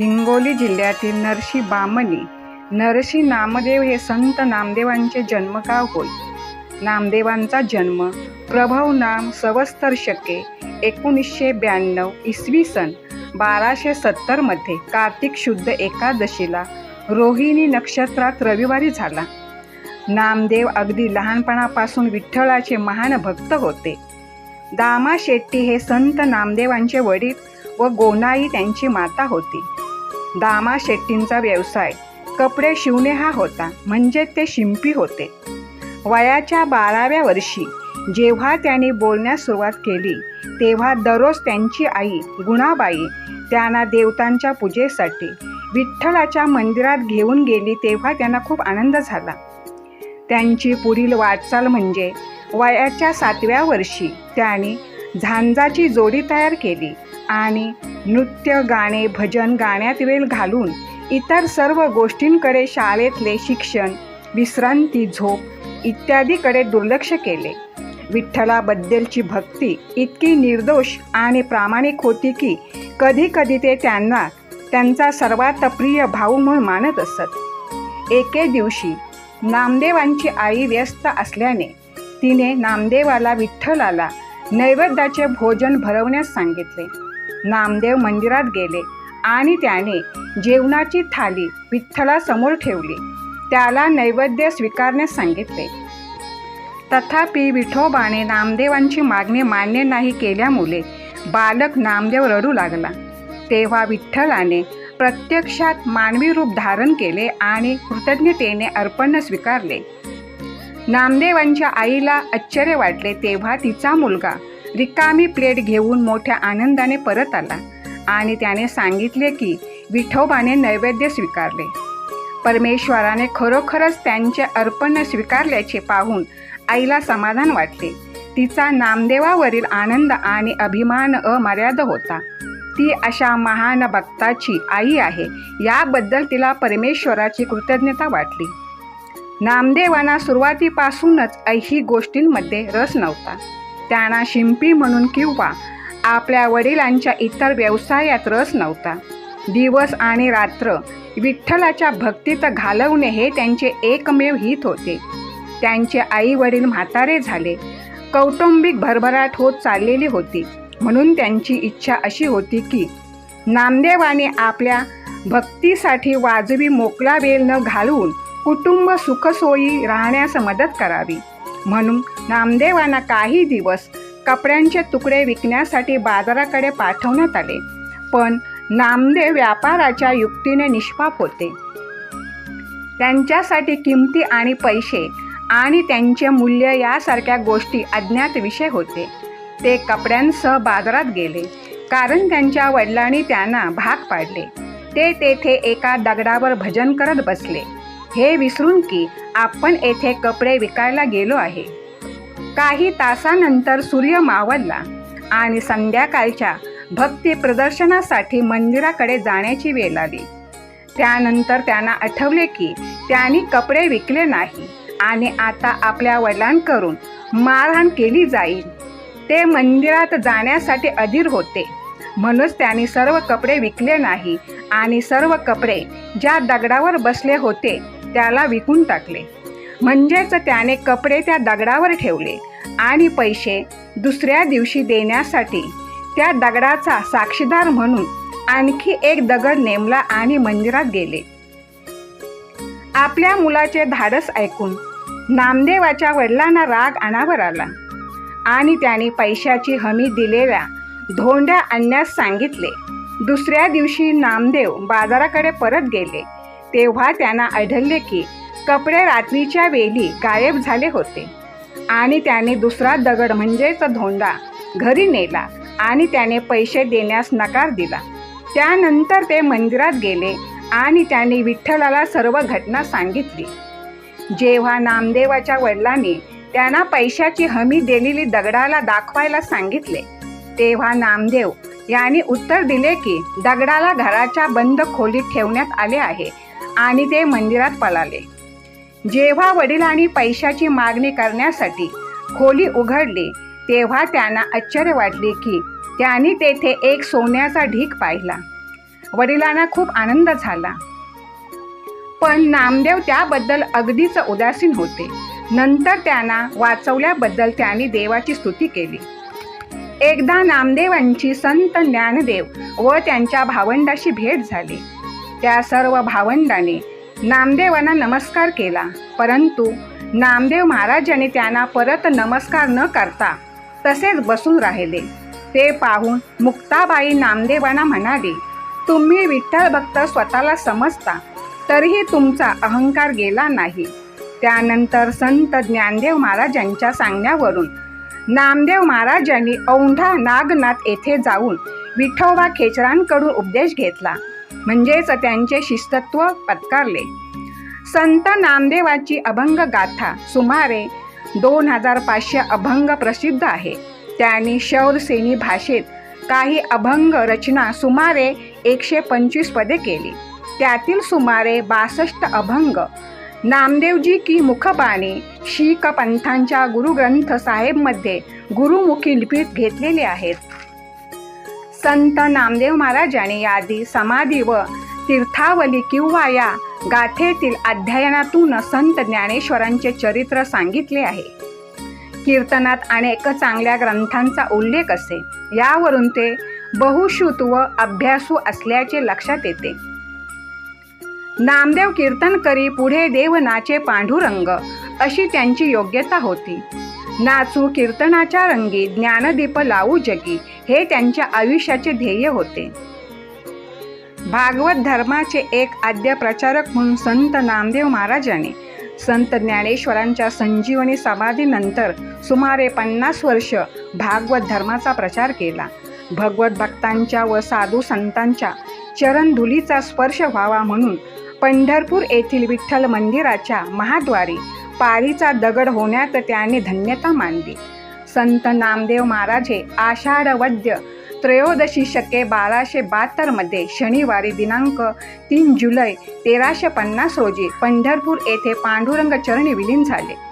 हिंगोली जिल्ह्यातील नरशी बामणी नरशी नामदेव हे संत नामदेवांचे जन्मगाव होय. नामदेवांचा जन्म प्रभव नाम सवस्तर शके एकोणीसशे ब्याण्णव इसवी सन बाराशे सत्तरमध्ये कार्तिक शुद्ध एकादशीला रोहिणी नक्षत्रात रविवारी झाला. नामदेव अगदी लहानपणापासून विठ्ठलाचे महान भक्त होते. दामा शेट्टी हे संत नामदेवांचे वडील व गोनाई त्यांची माता होती. दामा शेट्टींचा व्यवसाय. कपडे शिवणे हा होता म्हणजे ते शिंपी होते. वयाच्या बाराव्या वर्षी जेव्हा त्यांनी बोलण्यास सुरुवात केली तेव्हा दररोज त्यांची आई गुणाबाई त्यांना देवतांच्या पूजेसाठी विठ्ठलाच्या मंदिरात घेऊन गेली तेव्हा त्यांना खूप आनंद झाला. त्यांची पुढील वाटचाल म्हणजे वयाच्या सातव्या वर्षी त्यांनी झांजाची जोडी तयार केली आणि नृत्य गाणे भजन गाण्यात वेळ घालून इतर सर्व गोष्टींकडे शाळेतले शिक्षण विश्रांती झोप इत्यादीकडे दुर्लक्ष केले. विठ्ठलाबद्दलची भक्ती इतकी निर्दोष आणि प्रामाणिक होती की कधीकधी ते त्यांना त्यांचा सर्वात प्रिय भाऊ म्हणून मानत असत. एके दिवशी नामदेवांची आई व्यस्त असल्याने तिने नामदेवाला विठ्ठलाला नैवेद्याचे भोजन भरवण्यास सांगितले. नामदेव मंदिरात गेले आणि त्याने जेवणाची थाली विठ्ठलासमोर ठेवली. त्याला नैवेद्य स्वीकारण्यास सांगितले. तथापि विठोबाने नामदेवांची मागणी मान्य नाही केल्यामुळे बालक नामदेव रडू लागला. तेव्हा विठ्ठलाने प्रत्यक्षात मानवी रूप धारण केले आणि कृतज्ञतेने अर्पण स्वीकारले. नामदेवांच्या आईला आश्चर्य वाटले तेव्हा तिचा मुलगा रिकामी प्लेट घेऊन मोठ्या आनंदाने परत आला आणि त्याने सांगितले की विठोबाने नैवेद्य स्वीकारले. परमेश्वराने खरोखरच त्यांचे अर्पण स्वीकारल्याचे पाहून आईला समाधान वाटले. तिचा नामदेवावरील आनंद आणि अभिमान अमर्याद होता. ती अशा महान भक्ताची आई आहे याबद्दल तिला परमेश्वराची कृतज्ञता वाटली. नामदेवांना सुरुवातीपासूनच ऐशी गोष्टींमध्ये रस नव्हता. त्यांना शिंपी म्हणून किंवा आपल्या वडिलांच्या इतर व्यवसायात रस नव्हता. दिवस आणि रात्र विठ्ठलाच्या भक्तीत घालवणे हे त्यांचे एकमेव हित होते. त्यांचे आई वडील म्हातारे झाले. कौटुंबिक भरभराट होत चाललेली होती. म्हणून त्यांची इच्छा अशी होती की नामदेवाने आपल्या भक्तीसाठी वाजवी मोकळा वेळ न घालवून कुटुंब सुखसोयी राहण्यास मदत करावी. म्हणून नामदेवांना काही दिवस कपड्यांचे तुकडे विकण्यासाठी बाजाराकडे पाठवण्यात आले. पण नामदेव व्यापाराच्या युक्तीने निष्पाप होते. त्यांच्यासाठी किमती आणि पैसे आणि त्यांचे मूल्य यासारख्या गोष्टी अज्ञात विषय होते. ते कपड्यांसह बाजारात गेले. कारण त्यांच्या वडिलांनी त्यांना भाग पाडले. ते तेथे एका दगडावर भजन करत बसले. हे विसरून की आपण येथे कपडे विकायला गेलो आहे. काही तासानंतर सूर्य मावळला आणि संध्याकाळच्या भक्ती प्रदर्शनासाठी मंदिराकडे जाण्याची वेळ आली. त्यानंतर त्यांना आठवले की त्यांनी कपडे विकले नाही आणि आता आपल्या वडिलांकडून मारहाण केली जाईल. ते मंदिरात जाण्यासाठी अधीर होते. म्हणूनच त्यांनी सर्व कपडे विकले नाही आणि सर्व कपडे ज्या दगडावर बसले होते त्याला विकून टाकले. म्हणजेच त्याने कपडे त्या दगडावर ठेवले आणि पैसे दुसऱ्या दिवशी देण्यासाठी त्या दगडाचा साक्षीदार म्हणून आणखी एक दगड नेमला आणि मंदिरात गेले. आपल्या मुलाचे धाडस ऐकून नामदेवाच्या वडिलांना राग अनावर आला आणि त्यांनी पैशाची हमी दिलेल्या धोंड्या आणण्यास सांगितले. दुसऱ्या दिवशी नामदेव बाजाराकडे परत गेले. तेव्हा त्यांना आढळले की कपडे रात्रीच्या वेळी गायब झाले होते. आणि त्याने दुसरा दगड म्हणजेच धोंडा घरी नेला आणि त्याने पैसे देण्यास नकार दिला. त्यानंतर ते मंदिरात गेले आणि त्यांनी विठ्ठलाला सर्व घटना सांगितली. जेव्हा नामदेवाच्या वडिलांनी त्यांना पैशाची हमी दिलेली दगडाला दाखवायला सांगितले तेव्हा नामदेव यांनी उत्तर दिले की दगडाला घराच्या बंद खोलीत ठेवण्यात आले आहे आणि ते मंदिरात पळाले. जेव्हा वडिलांनी पैशाची मागणी करण्यासाठी खोली उघडली तेव्हा त्यांना आश्चर्य वाटले की त्यांनी तेथे एक सोन्याचा ढीक पाहिला. वडिलांना खूप आनंद झाला. पण नामदेव त्याबद्दल अगदीच उदासीन होते. नंतर त्यांना वाचवल्याबद्दल त्यांनी देवाची स्तुती केली. एकदा नामदेवांची संत ज्ञानदेव व त्यांच्या भावंडाशी भेट झाली. त्या सर्व भावंडांनी नामदेवांना नमस्कार केला. परंतु नामदेव महाराजांनी त्यांना परत नमस्कार न करता तसेच बसून राहिले. ते पाहून मुक्ताबाई नामदेवांना म्हणाली तुम्ही विठ्ठल भक्त स्वतःला समजता तरीही तुमचा अहंकार गेला नाही त्यानंतर संत ज्ञानदेव महाराजांच्या सांगण्यावरून नामदेव महाराजांनी औंढा नागनाथ येथे जाऊन विठोबा खेचरांकडून उपदेश घेतला. म्हणजेच त्यांचे शिस्तत्व पत्कारले. संत नामदेवाची अभंग गाथा सुमारे दोन हजार पाचशे अभंग प्रसिद्ध आहे. त्यांनी शौरसेनी भाषेत काही अभंग रचना सुमारे एकशे पंचवीस पदे केली. त्यातील सुमारे बासष्ट अभंग नामदेवजी की मुखबाणी शीख पंथांच्या गुरुग्रंथ साहेबमध्ये गुरुमुखी लिपीत घेतलेले आहेत. संत नामदेव महाराजांनी यादी समाधी व तीर्थावली किंवा या गाथेतील अध्ययनातून संत ज्ञानेश्वरांचे चरित्र सांगितले आहे. कीर्तनात अनेक चांगल्या ग्रंथांचा उल्लेख असे. यावरून ते बहुश्रुत व अभ्यासू असल्याचे लक्षात येते. नामदेव कीर्तन करी पुढे देव नाचे पांडुरंग अशी त्यांची योग्यता होती. नाचू कीर्तनाच्या रंगी ज्ञानदीप लावू जगी हे त्यांच्या आयुष्याचे ध्येय होते. भागवत धर्माचे एक आद्य प्रचारक म्हणून संत नामदेव महाराजांनी संत ज्ञानेश्वरांच्या संजीवनी समाधीनंतर सुमारे पन्नास वर्ष भागवत धर्माचा प्रचार केला. भगवत भक्तांच्या व साधू संतांच्या चरणधुलीचा स्पर्श व्हावा म्हणून पंढरपूर येथील विठ्ठल मंदिराच्या महाद्वारी पारीचा दगड होण्यात त्याने धन्यता मानली. संत नामदेव महाराज हे आषाढ वद्य त्रयोदशी शके बाराशे बहात्तरमध्ये शनिवारी दिनांक तीन जुलै तेराशे पन्नास रोजी पंढरपूर येथे पांडुरंग चरणी विलीन झाले.